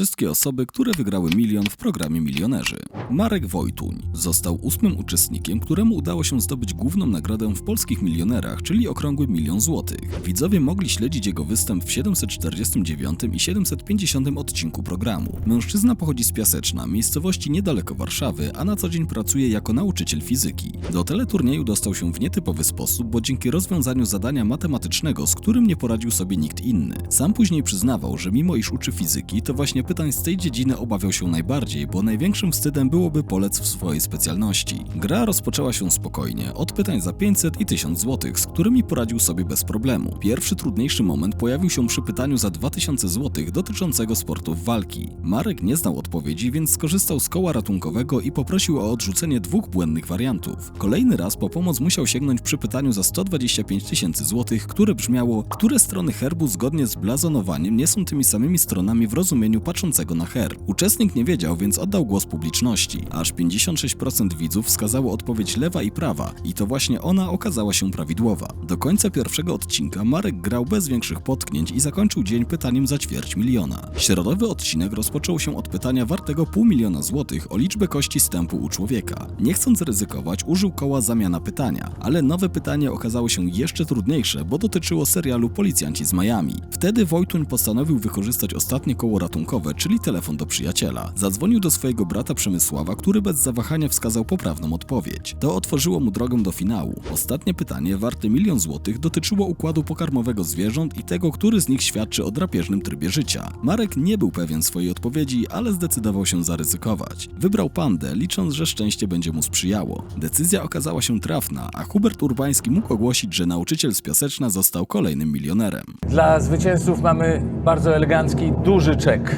Wszystkie osoby, które wygrały milion w programie Milionerzy. Marek Wojtuń został ósmym uczestnikiem, któremu udało się zdobyć główną nagrodę w polskich milionerach, czyli okrągły milion złotych. Widzowie mogli śledzić jego występ w 749 i 750 odcinku programu. Mężczyzna pochodzi z Piaseczna, miejscowości niedaleko Warszawy, a na co dzień pracuje jako nauczyciel fizyki. Do teleturnieju dostał się w nietypowy sposób, bo dzięki rozwiązaniu zadania matematycznego, z którym nie poradził sobie nikt inny. Sam później przyznawał, że mimo iż uczy fizyki, to właśnie pytań z tej dziedziny obawiał się najbardziej, bo największym wstydem byłoby polec w swojej specjalności. Gra rozpoczęła się spokojnie, od pytań za 500 i 1000 zł, z którymi poradził sobie bez problemu. Pierwszy trudniejszy moment pojawił się przy pytaniu za 2000 zł dotyczącego sportów walki. Marek nie znał odpowiedzi, więc skorzystał z koła ratunkowego i poprosił o odrzucenie dwóch błędnych wariantów. Kolejny raz po pomoc musiał sięgnąć przy pytaniu za 125 tysięcy złotych, które brzmiało, które strony herbu zgodnie z blazonowaniem nie są tymi samymi stronami w rozumieniu patrzącego na herb. Uczestnik nie wiedział, więc oddał głos publiczności. Aż 56% widzów wskazało odpowiedź lewa i prawa i to właśnie ona okazała się prawidłowa. Do końca pierwszego odcinka Marek grał bez większych potknięć i zakończył dzień pytaniem za ćwierć miliona. Środowy odcinek rozpoczął się od pytania wartego pół miliona złotych o liczbę kości stępu u człowieka. Nie chcąc ryzykować, użył koła zamiana pytania, ale nowe pytanie okazało się jeszcze trudniejsze, bo dotyczyło serialu Policjanci z Miami. Wtedy Wojtuń postanowił wykorzystać ostatnie koło ratunkowe, czyli telefon do przyjaciela. Zadzwonił do swojego brata Przemysława, który bez zawahania wskazał poprawną odpowiedź. To otworzyło mu drogę do finału. Ostatnie pytanie, warte milion złotych, dotyczyło układu pokarmowego zwierząt i tego, który z nich świadczy o drapieżnym trybie życia. Marek nie był pewien swojej odpowiedzi, ale zdecydował się zaryzykować. Wybrał pandę, licząc, że szczęście będzie mu sprzyjało. Decyzja okazała się trafna, a Hubert Urbański mógł ogłosić, że nauczyciel z Piaseczna został kolejnym milionerem. Dla zwycięzców mamy bardzo elegancki, duży czek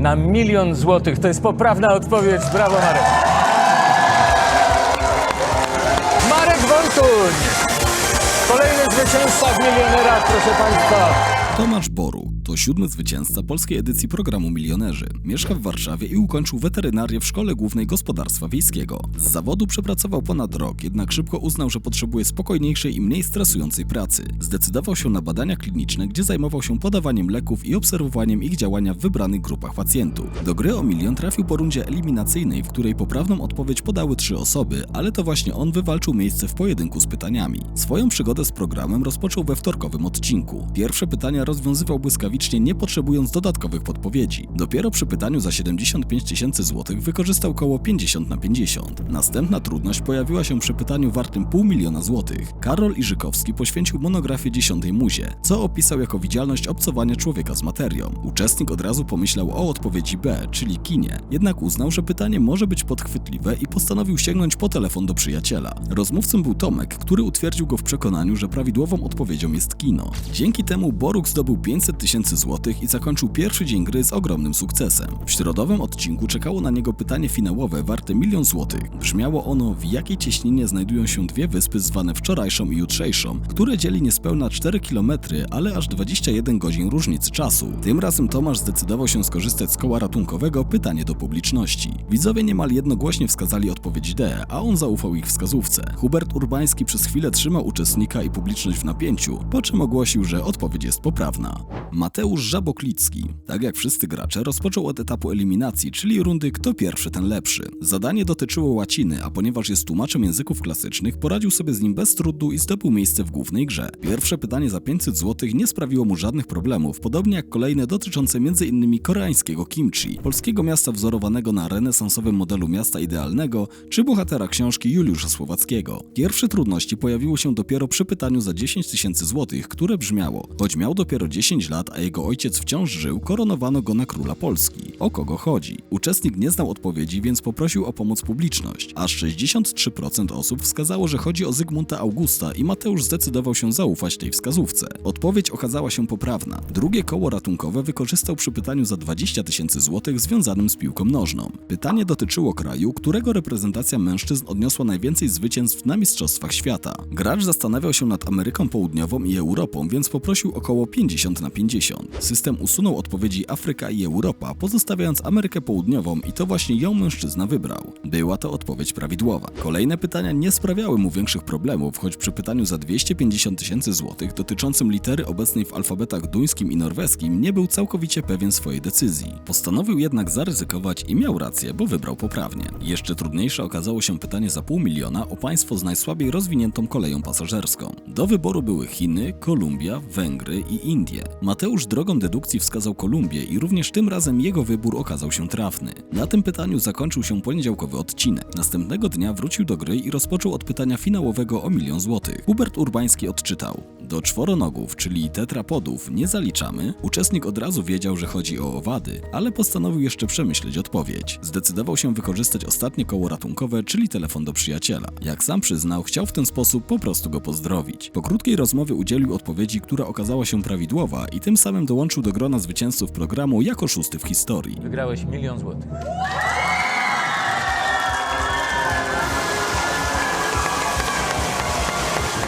na milion złotych. To jest poprawna odpowiedź. Brawo, Marek. Marek Wojtuń! Kolejny zwycięzca w milionerach, proszę Państwa. Tomasz Boru to siódmy zwycięzca polskiej edycji programu Milionerzy. Mieszka w Warszawie i ukończył weterynarię w Szkole Głównej Gospodarstwa Wiejskiego. Z zawodu przepracował ponad rok, jednak szybko uznał, że potrzebuje spokojniejszej i mniej stresującej pracy. Zdecydował się na badania kliniczne, gdzie zajmował się podawaniem leków i obserwowaniem ich działania w wybranych grupach pacjentów. Do gry o milion trafił po rundzie eliminacyjnej, w której poprawną odpowiedź podały trzy osoby, ale to właśnie on wywalczył miejsce w pojedynku z pytaniami. Swoją przygodę z programem rozpoczął we wtorkowym odcinku. Pierwsze pytania rozwiązywał błyskawicznie, nie potrzebując dodatkowych podpowiedzi. Dopiero przy pytaniu za 75 tysięcy złotych wykorzystał koło 50 na 50. Następna trudność pojawiła się przy pytaniu wartym pół miliona złotych. Karol Iżykowski poświęcił monografię dziesiątej muzie, co opisał jako widzialność obcowania człowieka z materią. Uczestnik od razu pomyślał o odpowiedzi B, czyli kinie, jednak uznał, że pytanie może być podchwytliwe i postanowił sięgnąć po telefon do przyjaciela. Rozmówcą był Tomek, który utwierdził go w przekonaniu, że prawidłową odpowiedzią jest kino. Dzięki temu Boruk zdobył 500 tysięcy złotych i zakończył pierwszy dzień gry z ogromnym sukcesem. W środowym odcinku czekało na niego pytanie finałowe warte milion złotych. Brzmiało ono, w jakiej cieśninie znajdują się dwie wyspy zwane wczorajszą i jutrzejszą, które dzieli niespełna 4 km, ale aż 21 godzin różnicy czasu. Tym razem Tomasz zdecydował się skorzystać z koła ratunkowego pytanie do publiczności. Widzowie niemal jednogłośnie wskazali odpowiedź D, a on zaufał ich wskazówce. Hubert Urbański przez chwilę trzymał uczestnika i publiczność w napięciu, po czym ogłosił, że odpowiedź jest poprawna. Mateusz Żaboklicki, tak jak wszyscy gracze, rozpoczął od etapu eliminacji, czyli rundy kto pierwszy, ten lepszy. Zadanie dotyczyło łaciny, a ponieważ jest tłumaczem języków klasycznych, poradził sobie z nim bez trudu i zdobył miejsce w głównej grze. Pierwsze pytanie za 500 zł nie sprawiło mu żadnych problemów, podobnie jak kolejne dotyczące m.in. koreańskiego kimchi, polskiego miasta wzorowanego na renesansowym modelu miasta idealnego, czy bohatera książki Juliusza Słowackiego. Pierwsze trudności pojawiły się dopiero przy pytaniu za 10 tysięcy złotych, które brzmiało, choć miał dopiero 10 lat, a jego ojciec wciąż żył, koronowano go na króla Polski. O kogo chodzi? Uczestnik nie znał odpowiedzi, więc poprosił o pomoc publiczność. Aż 63% osób wskazało, że chodzi o Zygmunta Augusta i Mateusz zdecydował się zaufać tej wskazówce. Odpowiedź okazała się poprawna. Drugie koło ratunkowe wykorzystał przy pytaniu za 20 tysięcy złotych związanym z piłką nożną. Pytanie dotyczyło kraju, którego reprezentacja mężczyzn odniosła najwięcej zwycięstw na Mistrzostwach Świata. Gracz zastanawiał się nad Ameryką Południową i Europą, więc poprosił około 50 na 50. System usunął odpowiedzi Afryka i Europa, pozostawiając obstawiając Amerykę Południową i to właśnie ją mężczyzna wybrał. Była to odpowiedź prawidłowa. Kolejne pytania nie sprawiały mu większych problemów, choć przy pytaniu za 250 tysięcy złotych dotyczącym litery obecnej w alfabetach duńskim i norweskim nie był całkowicie pewien swojej decyzji. Postanowił jednak zaryzykować i miał rację, bo wybrał poprawnie. Jeszcze trudniejsze okazało się pytanie za pół miliona o państwo z najsłabiej rozwiniętą koleją pasażerską. Do wyboru były Chiny, Kolumbia, Węgry i Indie. Mateusz drogą dedukcji wskazał Kolumbię i również tym razem jego wybór okazał się trafny. Na tym pytaniu zakończył się poniedziałkowy odcinek. Następnego dnia wrócił do gry i rozpoczął od pytania finałowego o milion złotych. Hubert Urbański odczytał. Do czworonogów, czyli tetrapodów, nie zaliczamy. Uczestnik od razu wiedział, że chodzi o owady, ale postanowił jeszcze przemyśleć odpowiedź. Zdecydował się wykorzystać ostatnie koło ratunkowe, czyli telefon do przyjaciela. Jak sam przyznał, chciał w ten sposób po prostu go pozdrowić. Po krótkiej rozmowie udzielił odpowiedzi, która okazała się prawidłowa i tym samym dołączył do grona zwycięzców programu jako szósty w historii. Wygrałeś milion złotych.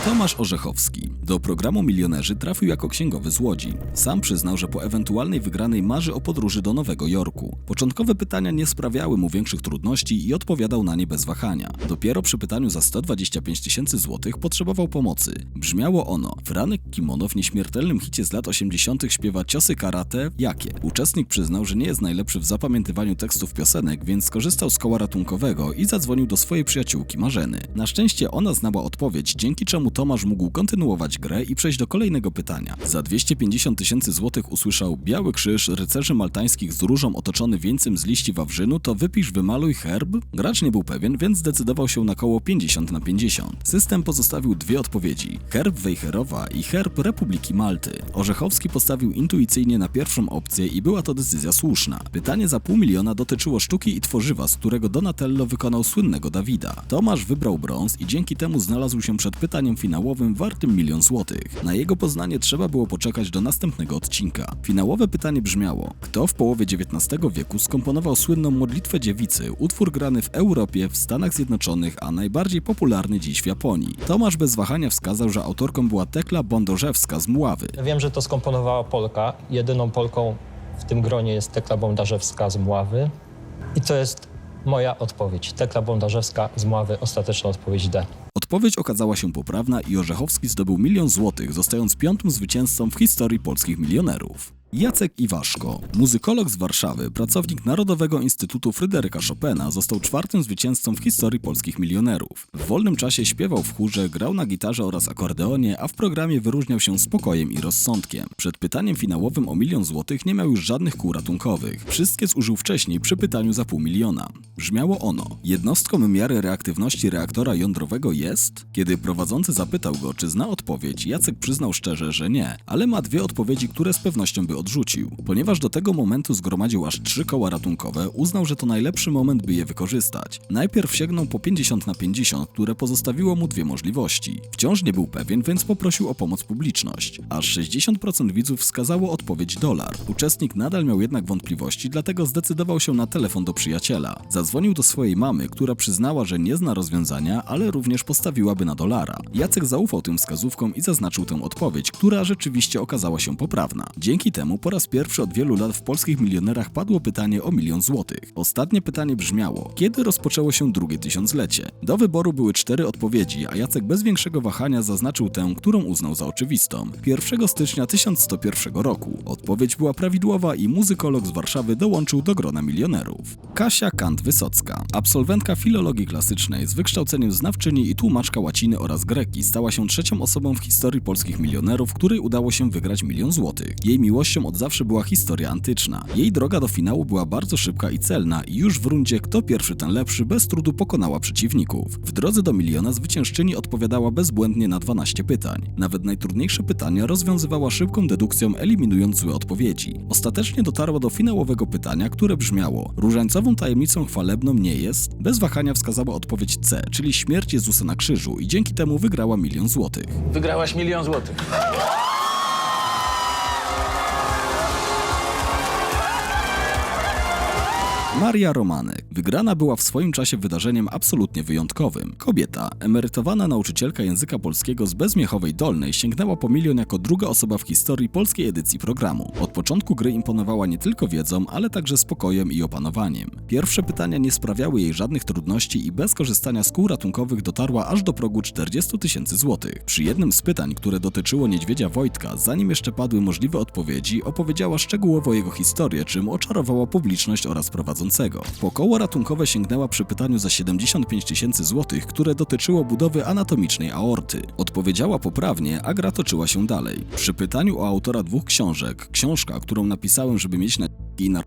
Tomasz Orzechowski. Do programu Milionerzy trafił jako księgowy z Łodzi. Sam przyznał, że po ewentualnej wygranej marzy o podróży do Nowego Jorku. Początkowe pytania nie sprawiały mu większych trudności i odpowiadał na nie bez wahania. Dopiero przy pytaniu za 125 tysięcy złotych potrzebował pomocy. Brzmiało ono: Franek Kimono w nieśmiertelnym hicie z lat 80. śpiewa ciosy karate. Jakie? Uczestnik przyznał, że nie jest najlepszy w zapamiętywaniu tekstów piosenek, więc skorzystał z koła ratunkowego i zadzwonił do swojej przyjaciółki Marzeny. Na szczęście ona znała odpowiedź, dzięki czemu Tomasz mógł kontynuować grę i przejść do kolejnego pytania. Za 250 tysięcy złotych usłyszał Biały Krzyż rycerzy maltańskich z różą otoczony wieńcem z liści wawrzynu, to wypisz, wymaluj herb? Gracz nie był pewien, więc zdecydował się na koło 50 na 50. System pozostawił dwie odpowiedzi. Herb Wejherowa i herb Republiki Malty. Orzechowski postawił intuicyjnie na pierwszą opcję i była to decyzja słuszna. Pytanie za pół miliona dotyczyło sztuki i tworzywa, z którego Donatello wykonał słynnego Dawida. Tomasz wybrał brąz i dzięki temu znalazł się przed pytaniem finałowym wartym milion złotych. Na jego poznanie trzeba było poczekać do następnego odcinka. Finałowe pytanie brzmiało: Kto w połowie XIX wieku skomponował słynną Modlitwę Dziewicy, utwór grany w Europie, w Stanach Zjednoczonych, a najbardziej popularny dziś w Japonii? Tomasz bez wahania wskazał, że autorką była Tekla Bondorzewska z Mławy. Wiem, że to skomponowała Polka. Jedyną Polką w tym gronie jest Tekla Bondarzewska z Mławy. I to jest moja odpowiedź. Tekla Bondarzewska z Mławy, ostateczna odpowiedź D. Odpowiedź okazała się poprawna i Orzechowski zdobył milion złotych, zostając piątym zwycięzcą w historii polskich milionerów. Jacek Iwaszko, muzykolog z Warszawy, pracownik Narodowego Instytutu Fryderyka Chopina, został czwartym zwycięzcą w historii polskich milionerów. W wolnym czasie śpiewał w chórze, grał na gitarze oraz akordeonie, a w programie wyróżniał się spokojem i rozsądkiem. Przed pytaniem finałowym o milion złotych nie miał już żadnych kół ratunkowych. Wszystkie zużył wcześniej przy pytaniu za pół miliona. Brzmiało ono: Jednostką miary reaktywności reaktora jądrowego jest? Kiedy prowadzący zapytał go, czy zna odpowiedź, Jacek przyznał szczerze, że nie, ale ma dwie odpowiedzi, które z pewnością by odrzucił. Ponieważ do tego momentu zgromadził aż trzy koła ratunkowe, uznał, że to najlepszy moment, by je wykorzystać. Najpierw sięgnął po 50 na 50, które pozostawiło mu dwie możliwości. Wciąż nie był pewien, więc poprosił o pomoc publiczność. Aż 60% widzów wskazało odpowiedź dolar. Uczestnik nadal miał jednak wątpliwości, dlatego zdecydował się na telefon do przyjaciela. Zadzwonił do swojej mamy, która przyznała, że nie zna rozwiązania, ale również postawiłaby na dolara. Jacek zaufał tym wskazówkom i zaznaczył tę odpowiedź, która rzeczywiście okazała się poprawna. Dzięki temu po raz pierwszy od wielu lat w polskich milionerach padło pytanie o milion złotych. Ostatnie pytanie brzmiało: kiedy rozpoczęło się drugie tysiąclecie? Do wyboru były cztery odpowiedzi, a Jacek bez większego wahania zaznaczył tę, którą uznał za oczywistą. 1 stycznia 1101 roku. Odpowiedź była prawidłowa i muzykolog z Warszawy dołączył do grona milionerów. Kasia Kant-Wysocka, absolwentka filologii klasycznej z wykształceniem znawczyni i tłumaczka łaciny oraz greki, stała się trzecią osobą w historii polskich milionerów, której udało się wygrać milion złotych. Jej miłością od zawsze była historia antyczna. Jej droga do finału była bardzo szybka i celna i już w rundzie kto pierwszy ten lepszy bez trudu pokonała przeciwników. W drodze do miliona zwyciężczyni odpowiadała bezbłędnie na 12 pytań. Nawet najtrudniejsze pytania rozwiązywała szybką dedukcją eliminując złe odpowiedzi. Ostatecznie dotarła do finałowego pytania, które brzmiało Różańcową tajemnicą chwalebną nie jest? Bez wahania wskazała odpowiedź C, czyli śmierć Jezusa na krzyżu i dzięki temu wygrała milion złotych. Wygrałaś milion złotych. Maria Romanek. Wygrana była w swoim czasie wydarzeniem absolutnie wyjątkowym. Kobieta, emerytowana nauczycielka języka polskiego z Bezmiechowej Dolnej sięgnęła po milion jako druga osoba w historii polskiej edycji programu. Od początku gry imponowała nie tylko wiedzą, ale także spokojem i opanowaniem. Pierwsze pytania nie sprawiały jej żadnych trudności i bez korzystania z kół ratunkowych dotarła aż do progu 40 tysięcy złotych. Przy jednym z pytań, które dotyczyło niedźwiedzia Wojtka, zanim jeszcze padły możliwe odpowiedzi, opowiedziała szczegółowo jego historię, czym oczarowała publiczność oraz prowadzącego. Po koło ratunkowe sięgnęła przy pytaniu za 75 tysięcy złotych, które dotyczyło budowy anatomicznej aorty. Odpowiedziała poprawnie, a gra toczyła się dalej. Przy pytaniu o autora dwóch książek, książka, którą napisałem, żeby mieć na i na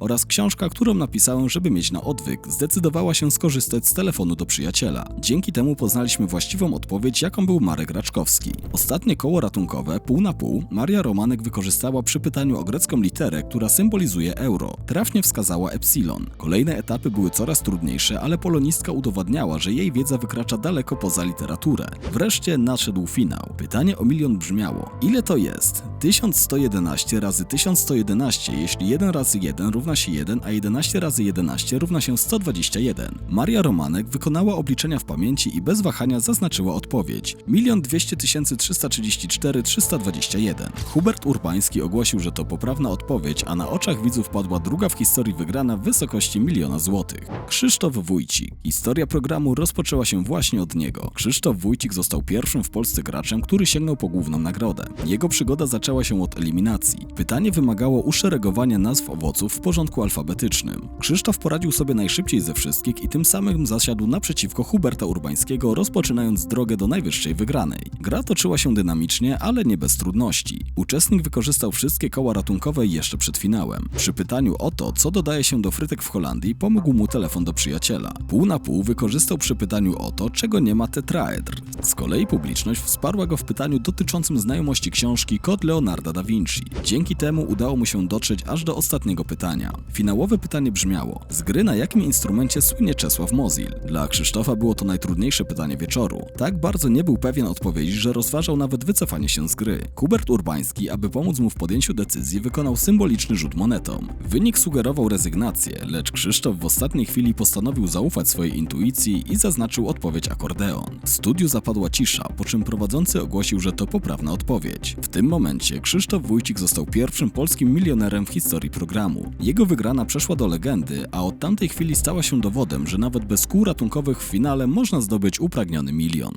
oraz książka, którą napisałem, żeby mieć na odwyk, zdecydowała się skorzystać z telefonu do przyjaciela. Dzięki temu poznaliśmy właściwą odpowiedź, jaką był Marek Raczkowski. Ostatnie koło ratunkowe, pół na pół, Maria Romanek wykorzystała przy pytaniu o grecką literę, która symbolizuje euro. Trafnie wskazała epsilon. Kolejne etapy były coraz trudniejsze, ale polonistka udowadniała, że jej wiedza wykracza daleko poza literaturę. Wreszcie nadszedł finał. Pytanie o milion brzmiało: ile to jest? 1111 razy 1111, jeśli 1 razy 1 równa się 1, a 11 razy 11 równa się 121. Maria Romanek wykonała obliczenia w pamięci i bez wahania zaznaczyła odpowiedź. 1 200 334 321. Hubert Urbański ogłosił, że to poprawna odpowiedź, a na oczach widzów padła druga w historii wygrana w wysokości miliona złotych. Krzysztof Wójcik. Historia programu rozpoczęła się właśnie od niego. Krzysztof Wójcik został pierwszym w Polsce graczem, który sięgnął po główną nagrodę. Jego przygoda zaczęła się od eliminacji. Pytanie wymagało uszeregowania nazw owoców w porządku alfabetycznym. Krzysztof poradził sobie najszybciej ze wszystkich i tym samym zasiadł naprzeciwko Huberta Urbańskiego, rozpoczynając drogę do najwyższej wygranej. Gra toczyła się dynamicznie, ale nie bez trudności. Uczestnik wykorzystał wszystkie koła ratunkowe jeszcze przed finałem. Przy pytaniu o to, co dodaje się do frytek w Holandii, pomógł mu telefon do przyjaciela. Pół na pół wykorzystał przy pytaniu o to, czego nie ma tetraedr. Z kolei publiczność wsparła go w pytaniu dotyczącym znajomości książki Kod Leonarda da Vinci. Dzięki temu udało mu się dotrzeć aż do ostatniego pytania. Finałowe pytanie brzmiało: z gry na jakim instrumencie słynie Czesław Mozil? Dla Krzysztofa było to najtrudniejsze pytanie wieczoru. Tak bardzo nie był pewien odpowiedzi, że rozważał nawet wycofanie się z gry. Hubert Urbański, aby pomóc mu w podjęciu decyzji, wykonał symboliczny rzut monetą. Wynik sugerował rezygnację, lecz Krzysztof w ostatniej chwili postanowił zaufać swojej intuicji i zaznaczył odpowiedź akordeon. W studiu zapadła cisza, po czym prowadzący ogłosił, że to poprawna odpowiedź. W tym momencie Krzysztof Wójcik został pierwszym polskim milionerem w historii programu. Jego wygrana przeszła do legendy, a od tamtej chwili stała się dowodem, że nawet bez kół ratunkowych w finale można zdobyć upragniony milion.